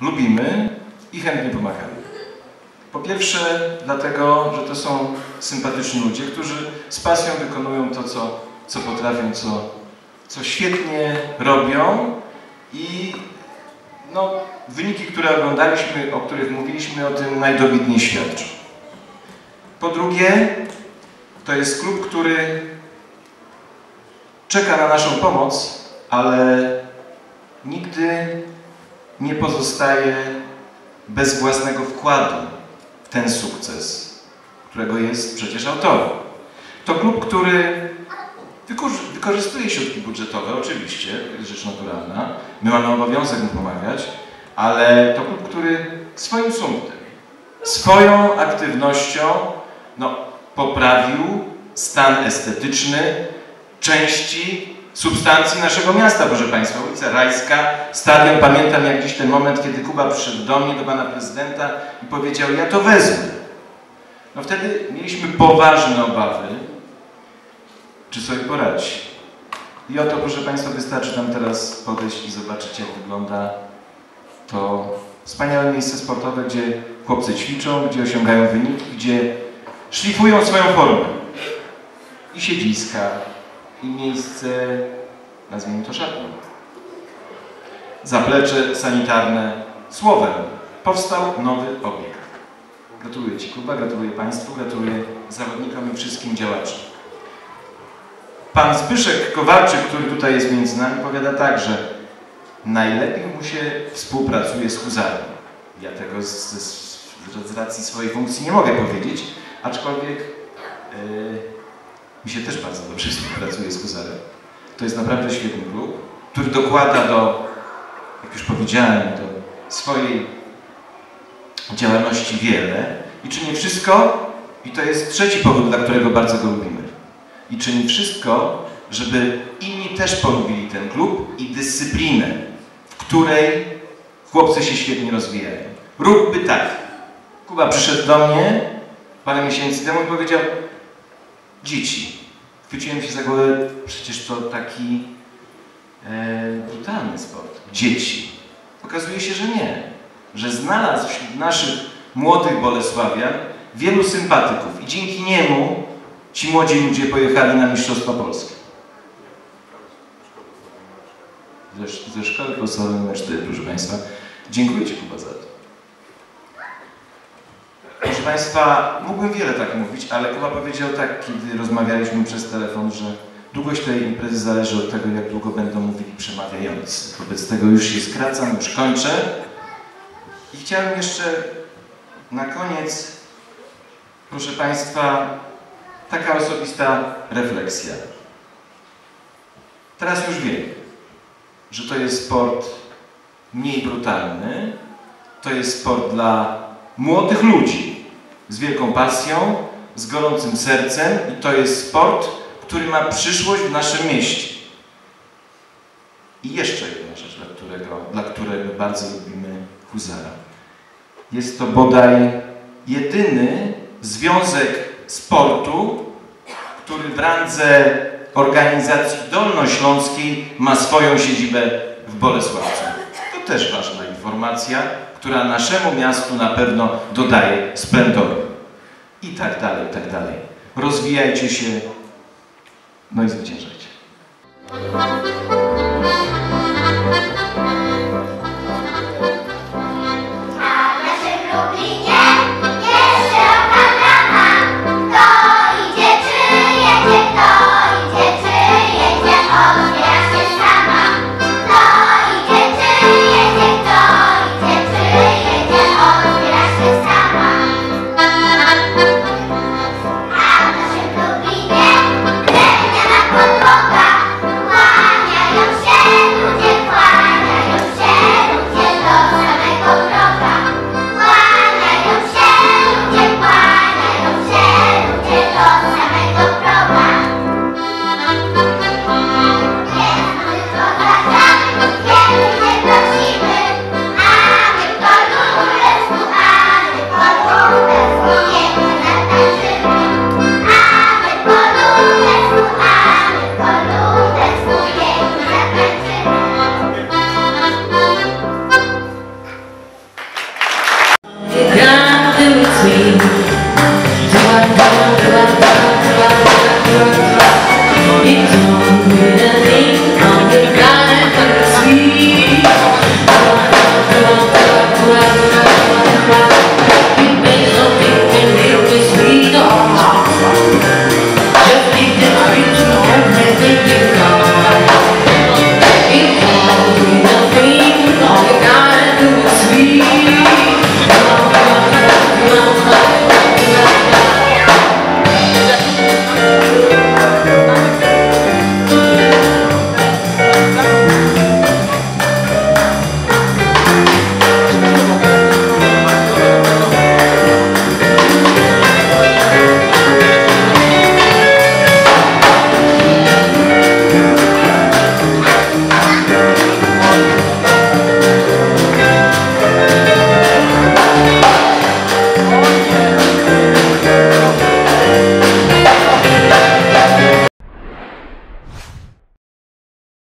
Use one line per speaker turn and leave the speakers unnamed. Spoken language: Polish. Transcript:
lubimy i chętnie pomagamy. Po pierwsze, dlatego, że to są sympatyczni ludzie, którzy z pasją wykonują to, co, co potrafią, co, co świetnie robią i no, wyniki, które oglądaliśmy, o których mówiliśmy, o tym najdobitniej świadczą. Po drugie, to jest klub, który czeka na naszą pomoc, ale nigdy nie pozostaje bez własnego wkładu w ten sukces, którego jest przecież autorem. To klub, który wykorzystuje środki budżetowe, oczywiście, to jest rzecz naturalna. My mamy obowiązek mu pomagać, ale to klub, który swoim sumptem, swoją aktywnością no, poprawił stan estetyczny części substancji naszego miasta, proszę Państwa. Ulica Rajska, stadion. Pamiętam jak dziś ten moment, kiedy Kuba przyszedł do mnie, do Pana Prezydenta i powiedział, ja to wezmę. No wtedy mieliśmy poważne obawy, czy sobie poradzi. I oto, proszę Państwa, wystarczy nam teraz podejść i zobaczyć, jak wygląda to wspaniałe miejsce sportowe, gdzie chłopcy ćwiczą, gdzie osiągają wyniki, gdzie szlifują swoją formę. I siedziska, i miejsce, nazwijmy to szatnią. Zaplecze sanitarne. Słowem, powstał nowy obiekt. Gratuluję Ci Kuba, gratuluję Państwu, gratuluję zawodnikom i wszystkim działaczom. Pan Zbyszek Kowalczyk, który tutaj jest między nami, powiada tak, że najlepiej mu się współpracuje z huzarem. Ja tego z, z, z racji swojej funkcji nie mogę powiedzieć, aczkolwiek yy, mi się też bardzo dobrze współpracuje z huzarem. To jest naprawdę świetny klub, który dokłada do, jak już powiedziałem, do swojej działalności wiele i czyni wszystko, i to jest trzeci powód, dla którego bardzo go lubimy. I czyni wszystko, żeby inni też polubili ten klub i dyscyplinę, w której chłopcy się świetnie rozwijają. Róbby tak. Kuba przyszedł do mnie parę miesięcy temu i powiedział dzieci. Chwyciłem się za głowę, przecież to taki e, brutalny sport. Dzieci. Okazuje się, że nie. Że znalazł wśród naszych młodych Bolesławian wielu sympatyków i dzięki niemu ci młodzi ludzie pojechali na Mistrzostwa Polskie. Ze, ze szkoły podstawowej nr 4, proszę Państwa. Dziękuję Ci Kuba za to. Proszę Państwa, mógłbym wiele tak mówić, ale Kuba powiedział tak, kiedy rozmawialiśmy przez telefon, że długość tej imprezy zależy od tego, jak długo będą mówili przemawiający. Wobec tego już się skracam, już kończę. I chciałem jeszcze na koniec, proszę Państwa, taka osobista refleksja. Teraz już wiem, że to jest sport mniej brutalny, to jest sport dla młodych ludzi z wielką pasją, z gorącym sercem i to jest sport, który ma przyszłość w naszym mieście. I jeszcze jedna rzecz, dla którego, dla którego bardzo lubimy Huzara. Jest to bodaj jedyny związek sportu, który w randze organizacji dolnośląskiej ma swoją siedzibę w Bolesławcu. To też ważna informacja która naszemu miastu na pewno dodaje splendoru. I tak dalej, i tak dalej. Rozwijajcie się, no i zwyciężajcie. Amen.